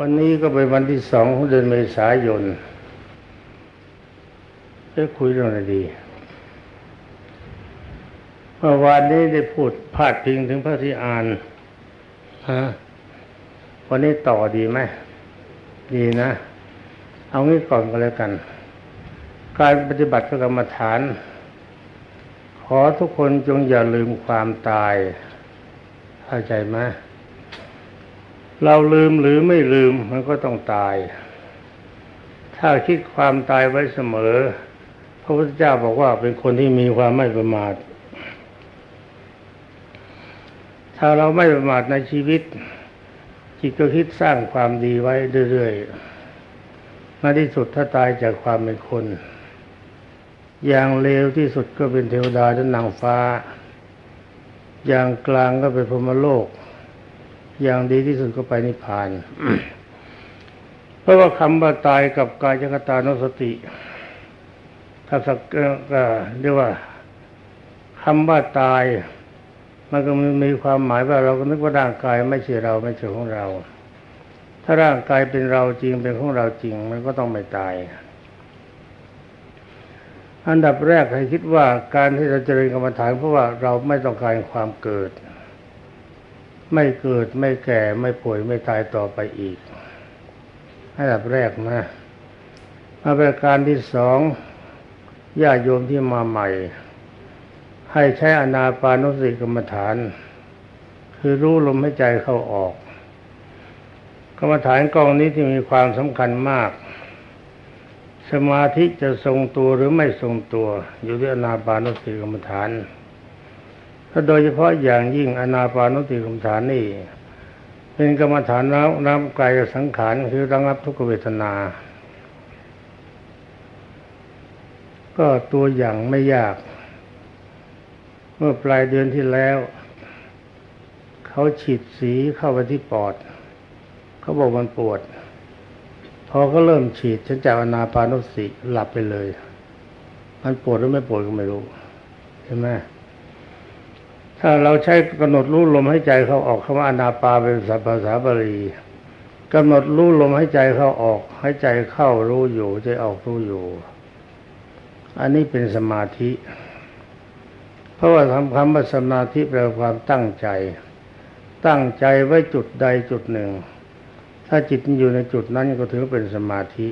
วันนี้ก็เป็นวันที่สองของเดือนเมษายนจะคุยเรื่องอะไรดีเมื่อวานนี้ได้พูดพาดพิงถึงพระที่อ่านฮะวันนี้ต่อดีไหมดีนะ เอางี้ก่อนก็แล้วกัน การปฏิบัติพระกรรมฐาน ขอทุกคนจงอย่าลืมความตาย เข้าใจไหม เราลืมหรือไม่ลืมมันก็ต้องตาย ถ้าคิดความตายไว้เสมอ พระพุทธเจ้าบอกว่าเป็นคนที่มีความไม่ประมาท ถ้าเราไม่ประมาทในชีวิต จิตก็คิดสร้างความดีไว้เรื่อยๆในที่สุดถ้าตายจากความเป็นคน อย่างเลวที่สุดก็เป็นเทวดาและนางฟ้า อย่างกลางก็เป็นพรหมโลก อย่างดีที่สุดก็ไปนิพพาน เพราะว่าคำว่าตายกับกายกตานุสติ ถ้าสักเรียกว่าคำว่าตาย มันก็มีความหมายว่าเราก็นึกว่าร่างกายไม่ใช่เราไม่ใช่ของเรา ถ้าร่างกายเป็นเราจริงเป็นของเราจริง มันก็ต้องไม่ตายอันดับแรกให้คิดว่าการที่เราเจริญกรรมฐานเพราะว่าเราไม่ต้องการความเกิด ไม่เกิดไม่แก่ไม่ป่วยไม่ตายต่อไปอีกอันดับแรกนะมาประการที่สองญาติโยมที่มาใหม่ ให้ใช้อนาปานุสติกรรมฐาน คือรู้ลมหายใจเข้าออก กรรมฐานกองนี้ที่มีความสำคัญมาก สมาธิจะทรงตัวหรือไม่ทรงตัว อยู่ที่อนาปานุสติกรรมฐาน ถ้าโดยเฉพาะอย่างยิ่งอนาปานุสติกรรมฐานนี่ เป็นกรรมฐานน้ำน้ำกายสังขารคือระงับทุกขเวทนา ก็ตัวอย่างไม่ยาก เมื่อปลายเดือนที่แล้ว เขาฉีดสีเข้าไปที่ปอด เขาบอกมันปวด พอเขาเริ่มฉีดฉันจากอนาปานุสติหลับไปเลย มันปวดหรือไม่ปวดก็ไม่รู้เห็นไหม ถ้าเราใช้กำหนดรู้ลมหายใจเข้าออกคำว่าอนาปาเป็นภาษาบาลีกำหนดรู้ลมหายใจเข้าออกใหายใจเข้ารู้อยู่ใจออกรู้อยู่ อันนี้เป็นสมาธิ เพราะว่าทำคำว่าสมาธิแปลความตั้งใจ ตั้งใจไว้จุดใดจุดหนึ่ง ถ้าจิตอยู่ในจุดนั้นก็ถือเป็นสมาธิ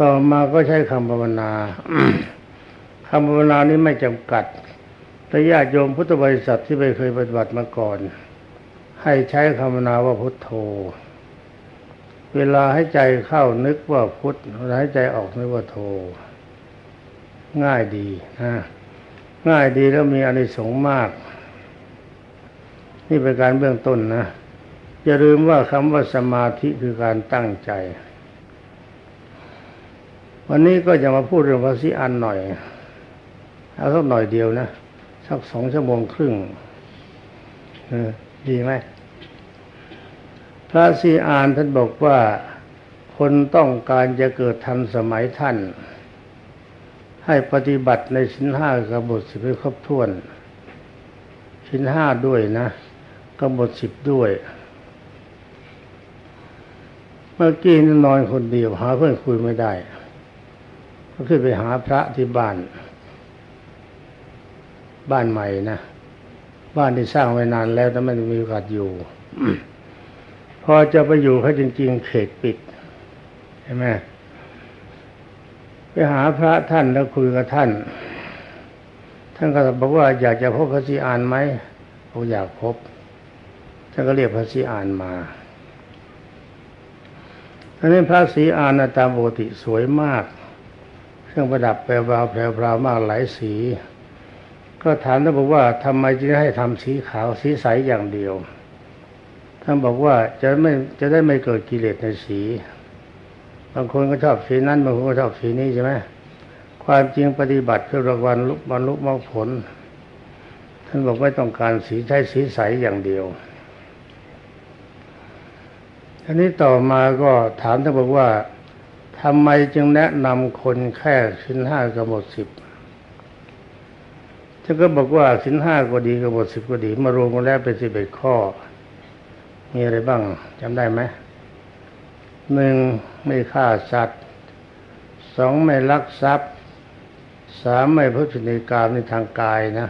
ต่อมาก็ใช้คำภาวนาคำภาวนานี้ไม่จำกัด แต่ญาติโยมพุทธบริษัทที่ไม่เคยปฏิบัติมาก่อน ให้ใช้คำภาวนาว่าพุทโธ เวลาให้ใจเข้านึกว่าพุทเวลาให้ใจออกนึกว่าโธ ง่ายดีนะง่ายดีแล้วมีอานิสงส์มาก นี่เป็นการเบื้องต้นนะอย่าลืมว่าคำว่าสมาธิคือการตั้งใจ วันนี้ก็จะมาพูดเรื่องภาษีอันหน่อย เอาสักหน่อยเดียวนะ สักสองชั่วโมงครึ่งเออดีไหมพระสีอานท่านบอกว่าคนต้องการจะเกิดทันสมัยท่าน ให้ปฏิบัติในชิ้นห้ากบฏสิบให้ครบถ้วน ชิ้นห้าด้วยนะกบฏสิบด้วย เมื่อกี้นอนคนเดียวหาเพื่อนคุยไม่ได้ ก็ขึ้นไปหาพระที่บ้าน บ้านใหม่นะบ้านที่สร้างไว้นานแล้วแต่ไม่มีโอกาสอยู่ พอจะไปอยู่เขาจริง ๆ เขตปิดใช่ไหมไปหาพระท่านแล้วคุยกับท่าน ท่านก็บอกว่าอยากจะพบพระศรีอานไหมผมอยากพบ ท่านก็เรียกพระศรีอานมาอันนี้พระศรีอานตามปกติสวยมาก เครื่องประดับแปลวาแพรวมากหลายสี ก็ถามท่านบอกว่าทำไมจึงให้ทำสีขาวสีใสอย่างเดียวท่านบอกว่าจะไม่จะได้ไม่เกิดกิเลสในสี บางคนก็ชอบสีนั้นบางคนก็ชอบสีนี้ใช่ไหมความจริงปฏิบัติเพื่อรางวัลลุกบรรลุมรรคผล ท่านบอกไม่ต้องการสีใช้สีใสอย่างเดียวอันนี้ต่อมาก็ถามท่านบอกว่าทำไมจึงแนะนำคนแค่สินห้ากับหมดสิบ ท่านก็บอกว่าสินห้าก็ดีกับหมดสิบก็ดี มารวมกันแล้วเป็นสิบเอ็ดข้อ มีอะไรบ้างจำได้ไหมหนึ่งไม่ฆ่าสัตว์สองไม่ลักทรัพย์สามไม่พฤติกรรมในทางกายนะ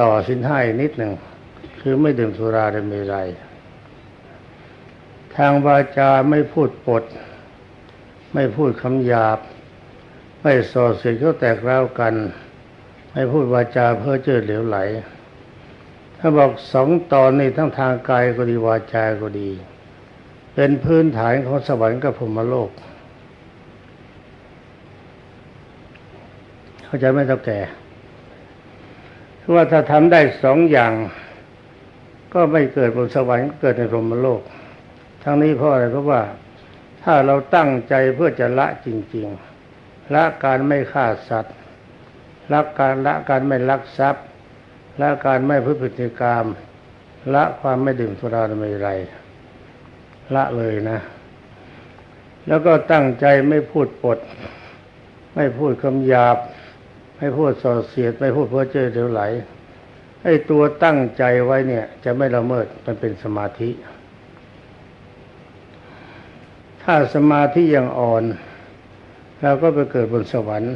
ต่อสินห้านิดหนึ่ง คือไม่ดื่มสุราได้ไม่ไรทางวาจาไม่พูดปด ไม่พูดคำหยาบ ไม่ส่อเสียดเขาแตกร้าวกัน ไม่พูดวาจาเพ้อเจ้อเหลวไหล ถ้าบอกสองตอนนี้ทั้งทางกายก็ดีวาจาก็ดี เป็นพื้นฐานของสวรรค์กับพรหมโลก เข้าใจไหมเท่าแก่คือว่าถ้าทำได้สองอย่าง ก็ไม่เกิดบนสวรรค์ก็เกิดในพรหมโลก ทั้งนี้เพราะอะไรเพราะว่าถ้าเราตั้งใจเพื่อจะละจริง ๆ ละการไม่ฆ่าสัตว์ ละการละการไม่ลักทรัพย์ละการไม่พฤติกรรมละความไม่ดื่มสุราไม่ไร ละเลยนะ แล้วก็ตั้งใจไม่พูดปด ไม่พูดคำหยาบ ไม่พูดส่อเสียด ไม่พูดเพ้อเจ้อเดี๋ยวไหลไอ้ตัวตั้งใจไว้เนี่ย จะไม่ละเมิดมันเป็นสมาธิ ถ้าสมาธิยังอ่อนเราก็ไปเกิดบนสวรรค์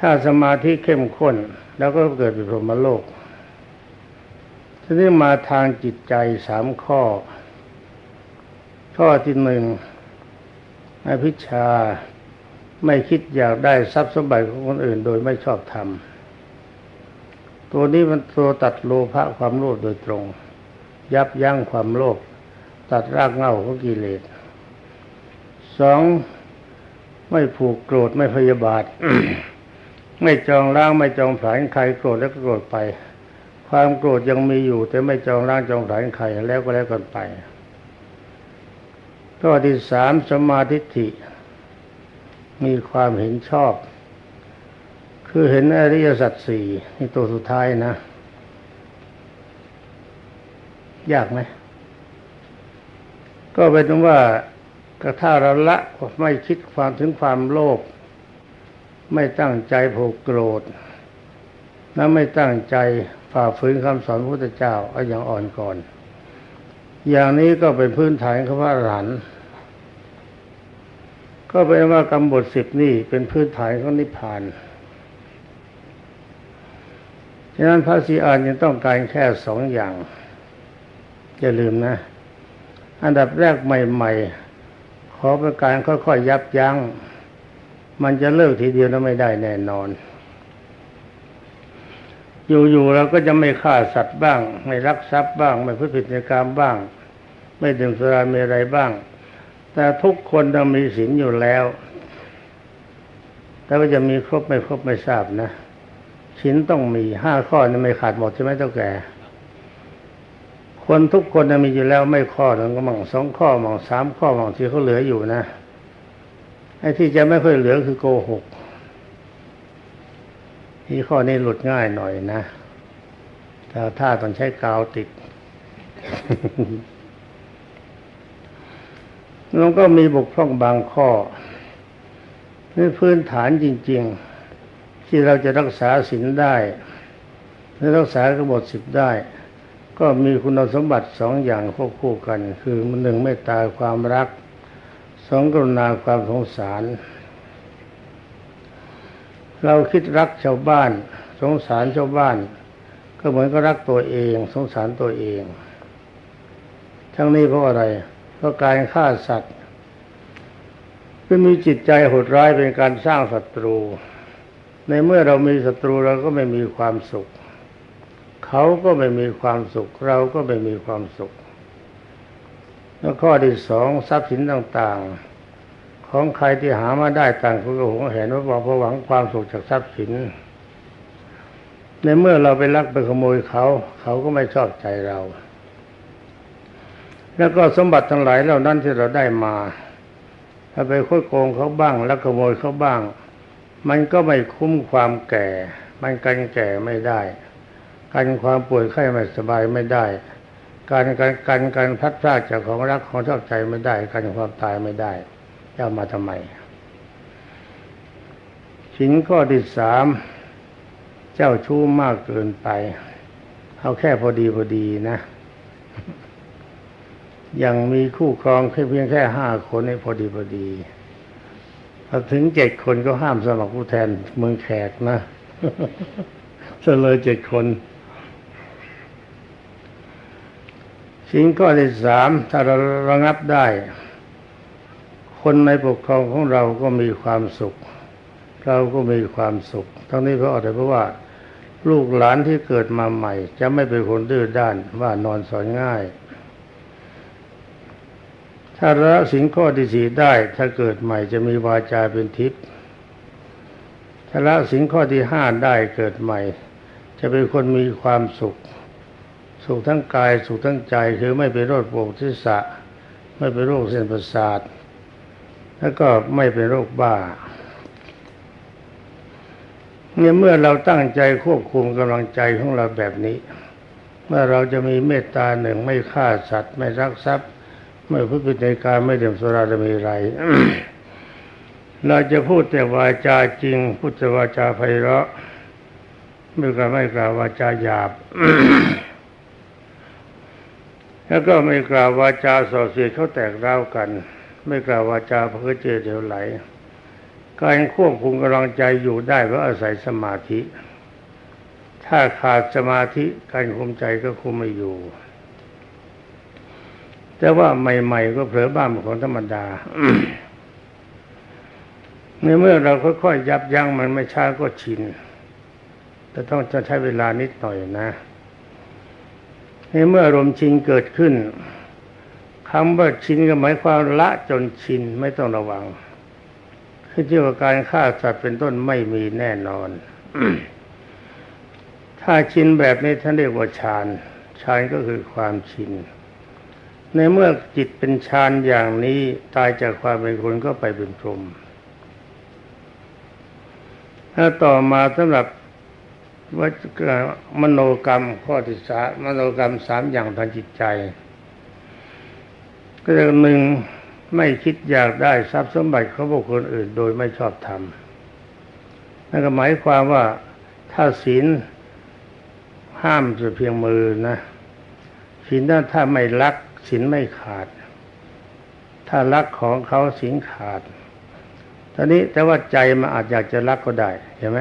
ถ้าสมาธิเข้มข้น แล้วก็เกิดเป็นพรหมโลกทีนี้มาทางจิตใจสามข้อ ข้อที่หนึ่งอภิชาไม่คิดอยากได้ทรัพย์สมบัติของคนอื่น โดยไม่ชอบธรรม ตัวนี้มันตัวตัดโลภะความโลภโดยตรง ยับยั้งความโลภตัดรากเหง้าของกิเลสสองไม่ผูกโกรธไม่พยาบาท ไม่จองล้างไม่จองผลาญใครโกรธแล้วก็โกรธไป ความโกรธยังมีอยู่ แต่ไม่จองล้างจองผลาญใครแล้วก็แล้วกันไปข้อที่สามสมาธิิมีความเห็นชอบ คือเห็นอริยสัจสี่นี่ตัวสุดท้ายนะ ยากไหมก็เป็นว่าถ้าเราละไม่คิดความถึงความโลภ ไม่ตั้งใจผูกโกรธและไม่ตั้งใจฝ่าฝืนคำสอนพระพุทธเจ้าเอาอย่างอ่อนก่อน อย่างนี้ก็เป็นพื้นฐานของพระอรหันก็เป็นว่ากรรมบทสิบนี่เป็นพื้นฐานของนิพพานฉะนั้นพระสีอานยังต้องการแค่สองอย่าง อย่าลืมนะ อันดับแรกใหม่ ๆ ขอเป็นการค่อยๆยับยัง้ง มันจะเลิกทีเดียวแล้วไม่ได้แน่นอน อยู่ๆเราก็จะไม่ฆ่าสัตว์บ้าง ไม่รักทรัพย์บ้าง ไม่พูดผิดในกรรมบ้าง ไม่ดื่มสุราเมรัยบ้าง แต่ทุกคนต้องมีศีลอยู่แล้ว แต่ว่าจะมีครบไม่ครบไม่ทราบนะศีลต้องมีห้าข้อนี่ไม่ขาดหมดใช่ไหมเจ้าแก่คนทุกคนมีอยู่แล้วไม่ข้อหนึ่งก็มั่งสองข้อมั่งสามข้อมั่งที่เขาเหลืออยู่นะ ไอ้ที่จะไม่ค่อยเหลือคือโกหกที่ข้อนี้หลุดง่ายหน่อยนะแต่ถ้าต้องใช้กาวติดมันก็มีบกพร่องบางข้อนี่พื้นฐานจริง ๆ ที่เราจะรักษาศีลได้และรักษากบฏสิบได้ ก็มีคุณสมบัติสองอย่างควบคู่กัน คือหนึ่งเมตตาความรัก สองกรุณาความสงสาร เราคิดรักชาวบ้าน สงสารชาวบ้าน ก็เหมือนก็รักตัวเอง สงสารตัวเอง ทั้งนี้เพราะอะไร เพราะการฆ่าสัตว์คือมีจิตใจโหดร้ายเป็นการสร้างศัตรู ในเมื่อเรามีศัตรูเราก็ไม่มีความสุข เขาก็ไม่มีความสุข เราก็ไม่มีความสุข แล้วข้อที่สองทรัพย์สินต่างๆ ของใครที่หามาได้ต่างคนก็หวงเห็นว่าบอกหวังความสุขจากทรัพย์สิน ในเมื่อเราไปลักไปขโมยเขา เขาก็ไม่ชอบใจเรา แล้วก็สมบัติทั้งหลายเหล่านั้นที่เราได้มาถ้าไปค่อยโกงเขาบ้าง แล้วขโมยเขาบ้าง มันก็ไม่คุ้มความแก่ มันกันแก่ไม่ได้ กันความป่วยไข้ไม่สบายไม่ได้ การการการการพัดพลาดจากของรักของชอบใจไม่ได้ การความตายไม่ได้จะมาทำไมสิงข้อที่สามเจ้าชู้มากเกินไป เอาแค่พอดีพอดีนะย่างมีคู่ครองแค่เพียงแค่ห้าคนนี่พอดีพอดีพอถึงเจ็ดคนก็ห้ามสมัครผู้แทนเมืองแขกนะเสนอเจ็ดคน สิ่งข้อที่สามถ้าเราระงับได้ คนในปกครองของเราก็มีความสุข เราก็มีความสุข ทั้งนี้เพราะอะไรเพราะว่าลูกหลานที่เกิดมาใหม่ จะไม่เป็นคนดื้อด้านว่านอนสอนง่าย ถ้าละสิ่งข้อที่สี่ได้ ถ้าเกิดใหม่จะมีวาจาเป็นทิพย์ถ้าละสิ่งข้อที่ห้าได้เกิดใหม่ จะเป็นคนมีความสุข สุขทั้งกายสุขทั้งใจคือไม่เป็นโรคปวดทิศะไม่เป็นโรคเส้นประสาท แล้วก็ไม่เป็นโรคบ้าเนี่ยเมื่อเราตั้งใจควบคุมกำลังใจของเราแบบนี้ เมื่อเราจะมีเมตตาหนึ่งไม่ฆ่าสัตว์ ไม่รักทรัพย์ ไม่พูดปิดในการไม่เดื่มสุราจะมีไร เราจะพูดแต่วาจาจริง พูดแต่วาจาไพเราะไม่กล่าวไม่กล่าววาจาหยาบ แล้วก็ไม่กล่าววาจาส่อเสียดเขาแตกร้าวกัน ไม่กล่าววาจาเพ้อเจ้อเดียวไหล การควบคุมกำลังใจอยู่ได้เพราะอาศัยสมาธิ ถ้าขาดสมาธิการคุมใจก็คุมไม่อยู่ แต่ว่าใหม่ๆก็เผลอบ้านของธรรมดาในเมื่อเราค่อยๆยับยั้งมันไม่ช้าก็ชินแต่ต้องจะใช้เวลานิดหน่อยนะ ในเมื่ออารมณ์ชินเกิดขึ้นคำว่าชินก็หมายความละจนชินไม่ต้องระวังคือที่ว่าการฆ่าสัตว์เป็นต้นไม่มีแน่นอน ถ้าชินแบบนี้ท่านเรียกว่าฌานฌานก็คือความชิน ในเมื่อจิตเป็นฌานอย่างนี้ตายจากความเป็นคนก็ไปเป็นพรหมถ้าต่อมาสำหรับ ว่ามโนกรรมข้อที่สามมโนกรรมสามอย่างทางจิตใจ ก็จะหนึ่งไม่คิดอยากได้ทรัพย์สมบัติของบุคคลอื่น โดยไม่ชอบธรรมนั่นก็หมายความว่าถ้าศีลห้ามจะเพียงมือนะศีลถ้าไม่ลักศีลไม่ขาด ถ้าลักของเขาศีลขาดตอนนี้แต่ว่าใจมันอาจอยากจะรักก็ได้เห็นไหม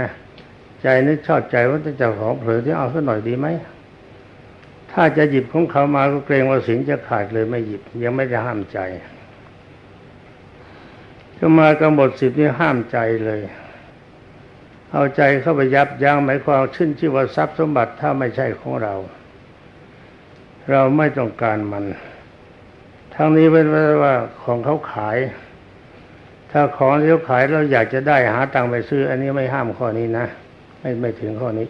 ใจนึกชอบใจว่าจะเจ้าของเผลอที่เอาสักหน่อยดีไหมถ้าจะหยิบของเขามาก็เกรงว่าสินจะขาดเลยไม่หยิบ ยังไม่ได้ห้ามใจก็มากำหนดสิบนี้ห้ามใจเลย เอาใจเข้าไปยับยั้งหมายความชื่นชื่อว่าทรัพย์สมบัติถ้าไม่ใช่ของเรา เราไม่ต้องการมัน ทั้งนี้เป็นว่าของเขาขาย ถ้าของที่เขาขายเราอยากจะได้หาตังค์ไปซื้อ อันนี้ไม่ห้ามข้อนี้นะ ไม่ไม่ถึงข้อนี้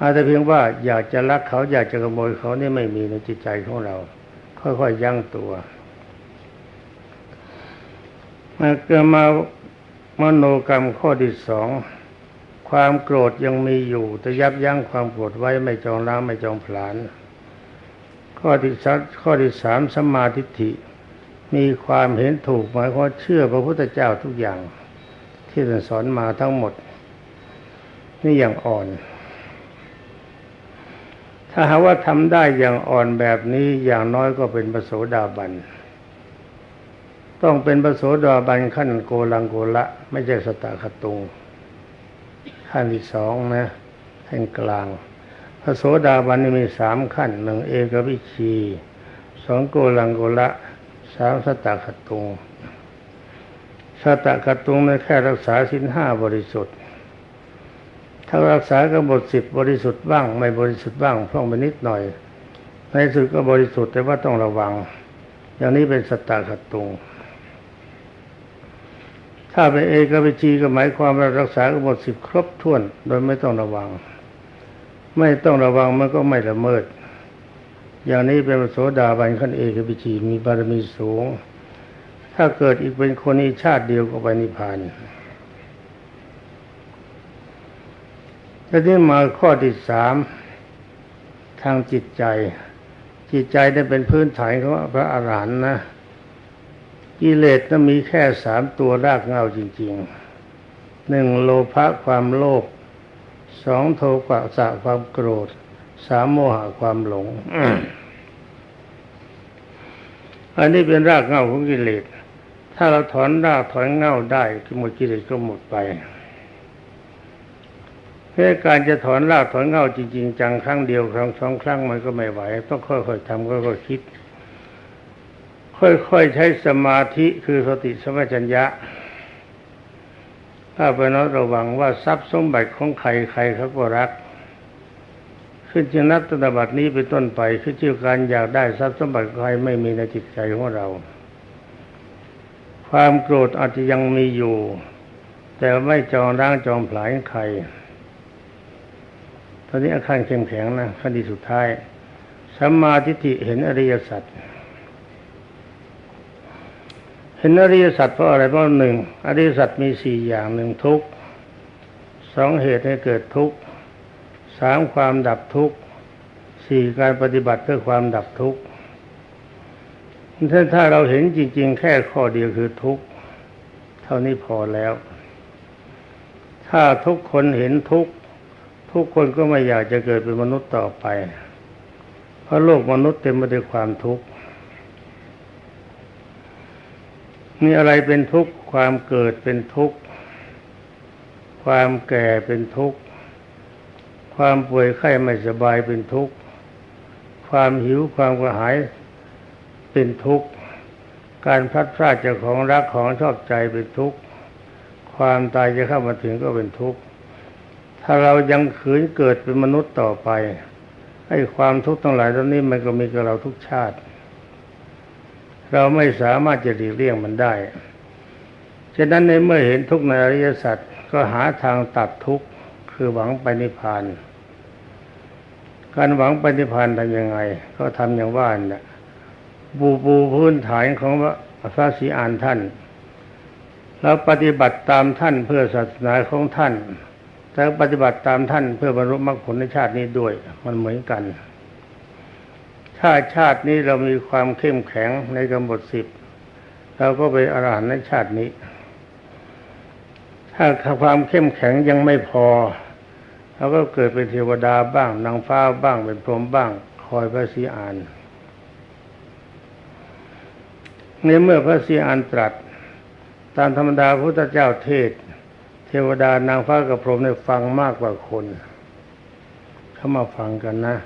อาจจะเพียงว่าอยากจะรักเขาอยากจะขโมยเขานี่ไม่มีในจิตใจของเรา ค่อยๆยั้งตัวมาเกิดมามโนกรรมข้อที่สองความโกรธยังมีอยู่แต่ยับยั้งความโกรธไว้ไม่จองล้างไม่จองผลาญข้อที่สามข้อที่สามสมาธิฐิ มีความเห็นถูกหมายความเชื่อพระพุทธเจ้าทุกอย่าง ที่ท่านสอนมาทั้งหมด นี่อย่างอ่อน ถ้าหาว่าทำได้อย่างอ่อนแบบนี้อย่างน้อยก็เป็นปโสดาบัน ต้องเป็นปโสดาบันขั้นโกลังโกละไม่ใช่สตาคตุงขั้นที่สองนะขั้นกลางพระโสดาบันมีสามขั้นหนึ่งเอกวิชีสองโกลังโกละสามสตาคตุงสตาคตุงในแค่รักษาสินห้าบริสุทธิ์ ถ้ารักษากำหนดสิบบริสุทธิ์บ้างไม่บริสุทธิ์บ้างพร่องไปนิดหน่อย ในสุดก็บริสุทธิ์แต่ว่าต้องระวัง อย่างนี้เป็นสตาขัดตุง ถ้าเป็นเอกวิชีก็หมายความว่ารักษากำหนดสิบครบถ้วน โดยไม่ต้องระวัง ไม่ต้องระวังมันก็ไม่ละเมิด อย่างนี้เป็นโสดาบันขั้นเอกวิชีมีบารมีสูง ถ้าเกิดอีกเป็นคนอีชาติเดียวก็ไปนิพพาน แล้วที่มาข้อที่สามทางจิตใจ จิตใจได้เป็นพื้นฐานของพระอรหันต์นะกิเลสนั้นมีแค่สามตัวรากเงาจริงๆหนึ่งโลภะความโลภสองโทกะสะความโกรธสามโมหะความหลง อันนี้เป็นรากเงาของกิเลส ถ้าเราถอนรากถอนเงาได้หมดกิเลสก็หมดไป เพื่อการจะถอนรากถอนเงาจริง ๆ จังครั้งเดียวครั้งสองครั้งมันก็ไม่ไหว ต้องค่อยๆทำค่อยๆคิด ค่อยๆใช้สมาธิคือสติสมัชัญญะถ้าไปนอระวังว่าทรัพย์สมบัติของใครใครเขาก็รัก ขึ้นจึงนับตนบัตินี้เป็นต้นไปคือชื่อการอยากได้ทรัพย์สมบัติใครไม่มีในจิตใจของเรา ความโกรธอาจจะยังมีอยู่ แต่ไม่จองร่างจองผลายใคร อนนี้อาการเข้มแข็งนะขั้นที่สุดท้ายสัมมาทิฏฐิเห็นอริยสัจเห็นอริยสัจเพราะอะไรเพราะหนึ่งอริยสัจมีสี่อย่างหนึ่งทุกสองเหตุให้เกิดทุกสามความดับทุกสี่การปฏิบัติเพื่อความดับทุกถ้าถ้าเราเห็นจริง ๆ แค่ข้อเดียวคือทุกเท่านี้พอแล้ว ถ้าทุกคนเห็นทุกข ทุกคนก็ไม่อยากจะเกิดเป็นมนุษย์ต่อไป เพราะโลกมนุษย์เต็มไปด้วยความทุกข์มีอะไรเป็นทุกข์ความเกิดเป็นทุกข์ความแก่เป็นทุกข์ความป่วยไข้ไม่สบายเป็นทุกข์ความหิวความกระหายเป็นทุกข์การพลัดพรากจากของรักของชอบใจเป็นทุกข์ความตายจะเข้ามาถึงก็เป็นทุกข์ ถ้าเรายังขืนเกิดเป็นมนุษย์ต่อไปให้ความทุกข์ทั้งหลายตอนนี้มันก็มีกับเราทุกชาติ เราไม่สามารถจะหลีกเลี่ยงมันได้ ฉะนั้นในเมื่อเห็นทุกข์ในอริยสัจก็หาทางตัดทุกข์คือหวังไปนิพพาน การหวังไปนิพพานทำยังไง ก็ทำอย่างว่าเนี่ยบูบูพื้นฐานของพระศรีอานท่าน แล้วปฏิบัติตามท่านเพื่อศาสนาของท่าน แต่ปฏิบัติตามท่านเพื่อบรรลุมรรคผลในชาตินี้ด้วย มันเหมือนกัน ถ้าชาตินี้เรามีความเข้มแข็งในกำหนดสิบเราก็ไปอรหันต์ในชาตินี้ ถ้าความเข้มแข็งยังไม่พอเราก็เกิดเป็นเทวดาบ้างนางฟ้าบ้างเป็นพรหมบ้าง คอยพระศรีอานในเมื่อพระศรีอานตรัส ตามธรรมดาพระพุทธเจ้าเทศ ทวดานางฟ้ากับพรหมได้ฟังมากกว่าคนเขามาฟังกันนะ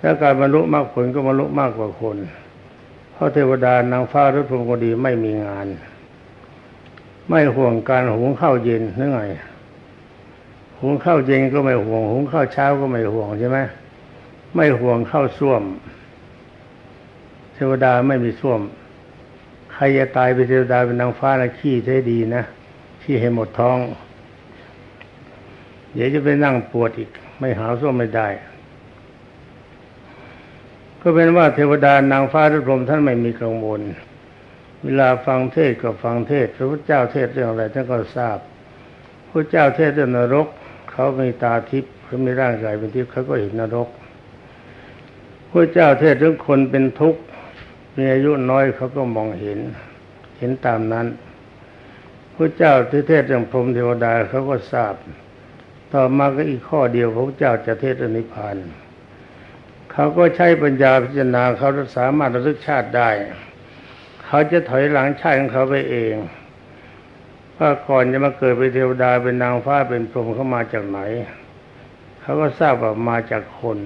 แล้วการบรรลุมรรคผลก็บรรลุมากกว่าคน เพราะเทวดานางฟ้าหรือพรหมก็ดีไม่มีงาน ไม่ห่วงการหุงข้าวเย็นนึกไงหุงข้าวเย็นก็ไม่ห่วง หุงข้าวเช้าก็ไม่ห่วงใช่ไหมไม่ห่วงข้าวส้วม เทวดาไม่มีส้วม ใครจะตายเป็นเทวดาเป็นนางฟ้าละขี้ใช้ดีนะ ขี้ให้หมดท้อง เดี๋ยวจะไปนั่งปวดอีก ไม่หาส้วมไม่ได้ ก็เป็นว่าเทวดานางฟ้าทุกพรมท่านไม่มีกังวล เวลาฟังเทศก็ฟังเทศพระพุทธเจ้าเทศเรื่องอะไรท่านก็ทราบพระเจ้าเทศเรื่องนรก เขามีตาทิพย์เขามีร่างกายเป็นทิพย์เขาก็เห็นนรกพระเจ้าเทศเรื่องคนเป็นทุกข์มีอายุน้อยเขาก็มองเห็น เห็นตามนั้น พระเจ้าที่เทศเรื่องพรหมเทวดาเขาก็ทราบ ต่อมาก็อีกข้อเดียวพระเจ้าจะเทศอนิพพานเขาก็ใช้ปัญญาพิจารณาเขาสามารถระลึกชาติได้ เขาจะถอยหลังชาติของเขาไปเองว่าก่อนจะมาเกิดเป็นเทวดาเป็นนางฟ้าเป็นพรหมเขามาจากไหน เขาก็ทราบว่ามาจากคน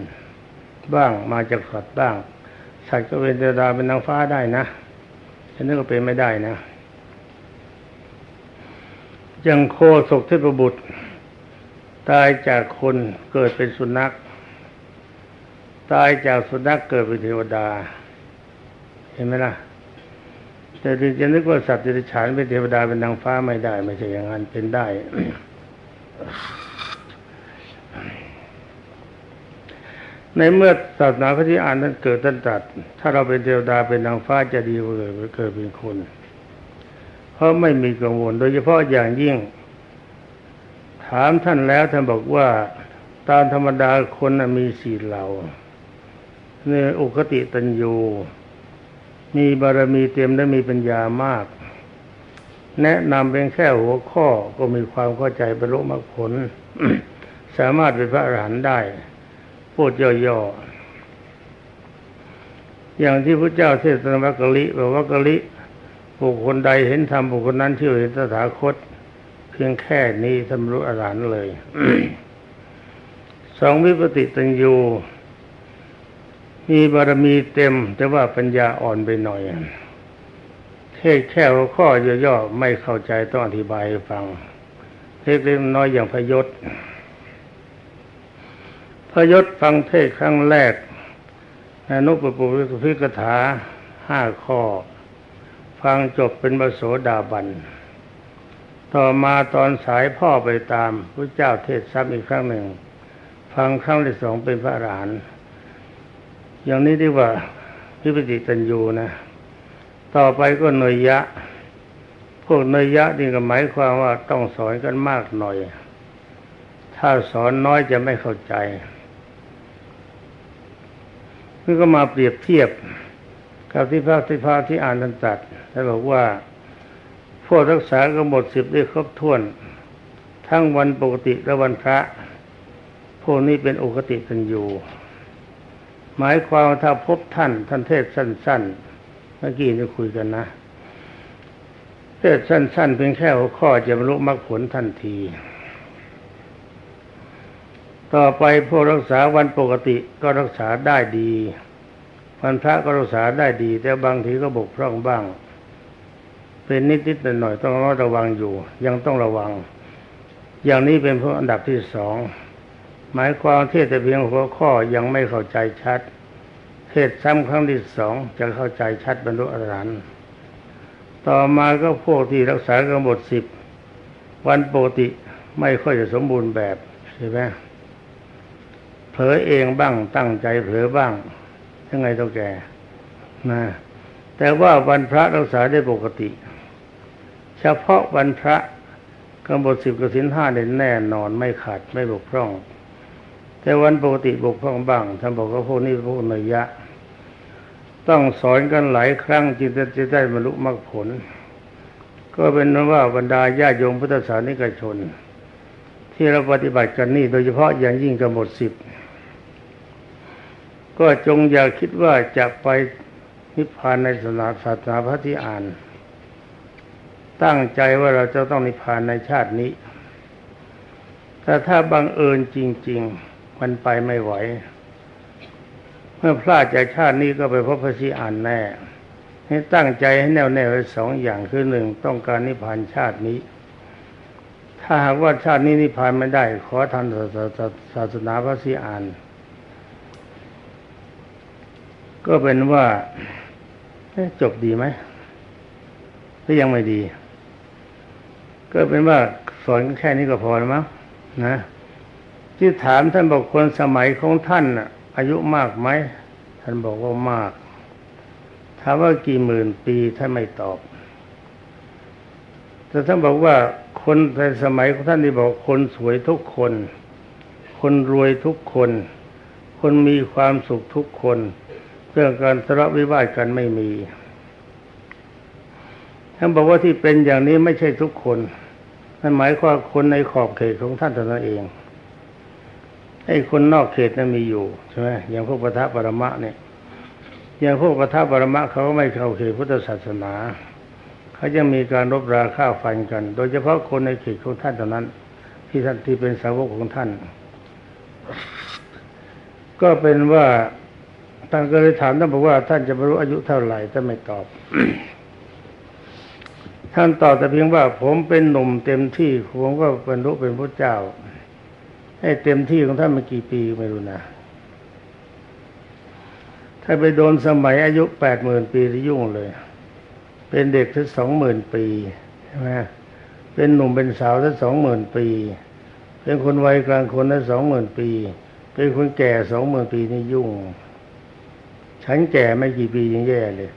บ้างมาจากสัตว์บ้างสัตว์ก็เป็นเทวดาเป็นนางฟ้าได้นะฉันนึกว่าเป็นไม่ได้นะ ยังโคศกเทพบุตร ตายจากคนเกิดเป็นสุนัข ตายจากสุนัขเกิดเป็นเทวดา เห็นไหมล่ะ แต่ถึงจะนึกว่าสัตว์ดิฉานเป็นเทวดาเป็นนางฟ้าไม่ได้ ไม่ใช่อย่างนั้นเป็นได้ในเมื่อศาสนาพระที่อ่านนั้นเกิดท่านตรัสถ้าเราเป็นเทวดาเป็นนางฟ้าจะดีกว่าเกิดเป็นคน เพราะไม่มีกังวล โดยเฉพาะอย่างยิ่ง ถามท่านแล้วท่านบอกว่าตามธรรมดาคนมีสี่เหล่าเนื้ออุคติตัญญูมีบารมีเต็มและมีปัญญามาก แนะนำเป็นแค่หัวข้อก็มีความเข้าใจบรรลุมรรคผล สามารถเป็นพระอรหันต์ได้พูดย่อๆอย่างที่พระเจ้าเทศนวักกะลิบอกวักกะลิ บุคคลใดเห็นธรรมบุคคลนั้นที่เห็นตถาคต เพียงแค่นี้ทำรู้อรหันต์เลยสองวิปติตัญญูมีบารมีเต็ม แต่ว่าปัญญาอ่อนไปหน่อยเทศแค่หัวข้อย่อๆไม่เข้าใจต้องอธิบายให้ฟังเทศเล็กน้อยอย่างพยศพยศฟังเทศครั้งแรกอนุปปุพิกถาห้าข้อ ฟังจบเป็นบโสดาบัน ต่อมาตอนสายพ่อไปตามพระเจ้าเทศซ้ำอีกครั้งหนึ่ง ฟังครั้งที่สองเป็นพระอรหันต์อย่างนี้ดีกว่าพิปติตัญญูนะ ต่อไปก็เนยยะ พวกเนยยะนี่ก็หมายความว่าต้องสอนกันมากหน่อย ถ้าสอนน้อยจะไม่เข้าใจนี่ก็มาเปรียบเทียบ กับที่พระที่พระที่อ่านตันตัดแล้วบอกว่าพวกรักษากำหนดสิบได้ครบถ้วน ทั้งวันปกติและวันพระ พวกนี้เป็นอุกติตันอยู่หมายความว่าถ้าพบท่านท่านเทศสั้น ๆ เมื่อกี้นี่คุยกันนะ เทศสั้น ๆ เพียงแค่หัวข้อจะบรรลุมรรคผลทันที ต่อไปพวกรักษาวันปกติก็รักษาได้ดี วันพระก็รักษาได้ดี แต่บางทีก็บกพร่องบ้าง เป็นนิดๆหน่อยๆต้องระวังอยู่ ยังต้องระวัง อย่างนี้เป็นพวกอันดับที่สองหมายความเทศแต่เพียงหัวข้อยังไม่เข้าใจชัด เทศซ้ำครั้งที่สองจะเข้าใจชัดบรรลุอรหันต์ต่อมาก็พวกที่รักษากำหนดสิบวันปกติไม่ค่อยจะสมบูรณ์แบบใช่ไหมเผลอเองบ้างตั้งใจเผลอบ้าง ยังไงต้องแก่นะแต่ว่าวันพระรักษาได้ปกติ เฉพาะวันพระกำหนดสิบกสินห้าเด่นแน่นอนไม่ขาดไม่บกพร่อง แต่วันปกติบกพร่องบ้างท่านบอกว่าพวกนี้พวกนยะ ต้องสอนกันหลายครั้งจึงจะได้บรรลุมรรคผล ก็เป็นว่าบรรดาญาโยมพุทธศาสนิกชน ที่เราปฏิบัติกันนี่โดยเฉพาะอย่างยิ่งกำหนดสิบ ก็จงอย่าคิดว่าจะไปนิพพานในศาสนาศาสนาพระที่อ่าน ตั้งใจว่าเราจะต้องนิพพานในชาตินี้ แต่ถ้าบังเอิญจริง ๆ มันไปไม่ไหว เมื่อพลาดจากชาตินี้ก็ไปพบพระสีอานแน่ ให้ตั้งใจให้แน่วแน่ไว้สองอย่างคือหนึ่งต้องการนิพพานชาตินี้ ถ้าหากว่าชาตินี้นิพพานไม่ได้ ขอทันศาสนาพระสีอาน ก็เป็นว่าจบดีไหมหรือยังไม่ดี ก็เป็นว่าสอนแค่นี้ก็พอแล้วมั้งนะ ที่ถามท่านบอกคนสมัยของท่านอายุมากไหมท่านบอกว่ามากถามว่ากี่หมื่นปีท่านไม่ตอบแต่ท่านบอกว่าคนในสมัยของท่านที่บอกคนสวยทุกคน คนรวยทุกคน คนมีความสุขทุกคน เรื่องการทะเลาะวิวาทกันไม่มีท่านบอกว่าที่เป็นอย่างนี้ไม่ใช่ทุกคนนั่นหมายความคนในขอบเขตของท่านเท่านั้นเองไอ้คนนอกเขตนั้นมีอยู่ใช่ไหมอย่างพวกปทะปรมะเนี่ย อย่างพวกปทะปรมะเขาไม่เข้าเขตพุทธศาสนา เขาจะมีการรบราฆ่าฟันกัน โดยเฉพาะคนในเขตของท่านเท่านั้น ที่ท่านที่เป็นสาวกของท่าน ก็เป็นว่า ท่านก็เลยถามท่านบอกว่า ท่านจะบรรลุอายุเท่าไหร่ท่านไม่ตอบ ท่านตอบแต่เพียงว่า ผมเป็นหนุ่มเต็มที่ผมก็บรรลุเป็นพระเจ้าให้เต็มที่ของท่านมากี่ปีไม่รู้นะถ้าไปโดนสมัยอายุแปดหมื่นปีที่ยุ่งเลย เป็นเด็กถึงสองหมื่นปีใช่ไหมเป็นหนุ่มเป็นสาวถึงสองหมื่นปี เป็นคนวัยกลางคนถึงสองหมื่นปี เป็นคนแก่สองหมื่นปีนี่ยุ่ง ฉันแก่ไม่กี่ปียังแย่เลย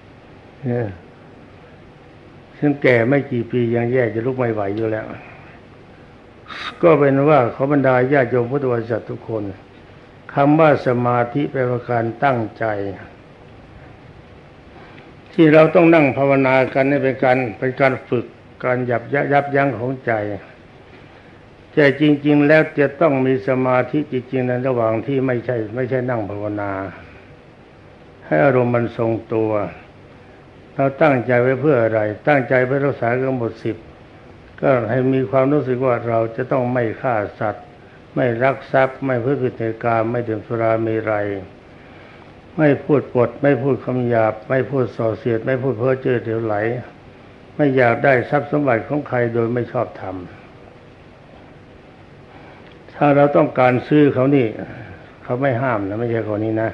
เนี่ยฉันแก่ไม่กี่ปียังแย่จะลุกไม่ไหวอยู่แล้ว ก็เป็นว่าขอบรรดาญาติโยมพุทธบริษัททุกคนคำว่าสมาธิแปลว่าการตั้งใจ ที่เราต้องนั่งภาวนากันนี่เป็นการเป็นการฝึกการยับยับยั้งของใจแต่จริง ๆ แล้วจะต้องมีสมาธิจริงๆในระหว่างที่ไม่ใช่ ไม่ใช่นั่งภาวนา ให้อารมณ์มันทรงตัว เราตั้งใจไว้เพื่ออะไร ตั้งใจเพื่อรักษากำหนดสิบก็ให้มีความรู้สึกว่าเราจะต้องไม่ฆ่าสัตว์ ไม่รักทรัพย์ ไม่เพื่อกิจการไม่ดื่มสุรามีไรไม่พูดปด ไม่พูดคำหยาบ ไม่พูดส่อเสียด ไม่พูดเพ้อเจ้อเถียวไหล ไม่อยากได้ทรัพย์สมบัติของใครโดยไม่ชอบธรรมถ้าเราต้องการซื้อเขานี่ เขาไม่ห้ามนะไม่ใช่คนนี้นะ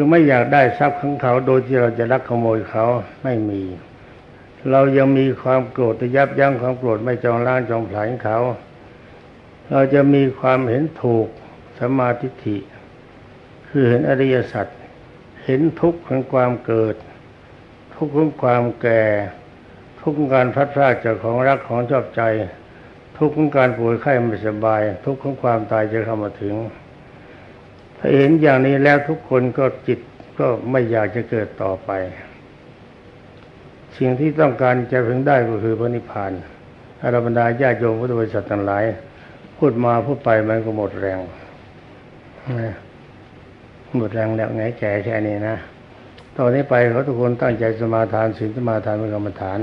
คือไม่อยากได้ทรัพย์ของเขาโดยที่เราจะลักขโมยเขาไม่มี เรายังมีความโกรธยับยั้งความโกรธไม่จองล้างจองผลาญเขา เราจะมีความเห็นถูกสมมาทิฏฐิ คือเห็นอริยสัจเห็นทุกข์ของความเกิด ทุกข์ของความแก่ ทุกข์ของการพลัดพรากจากของรักของชอบใจ ทุกข์ของการป่วยไข้ไม่สบาย ทุกข์ของความตายจะเข้ามาถึง ถ้าเห็นอย่างนี้แล้วทุกคนก็จิตก็ไม่อยากจะเกิดต่อไป สิ่งที่ต้องการจะพึงได้ก็คือพระนิพพานอรบรรดาญาโยมพุทธบริษัททั้งหลาย พูดมาพูดไปมันก็หมดแรงหมดแรงแล้วไงแก่แค่นี้นะตอนนี้ไปเขาทุกคนตั้งใจสมาทานศีลสมาทานเป็นกรรมฐาน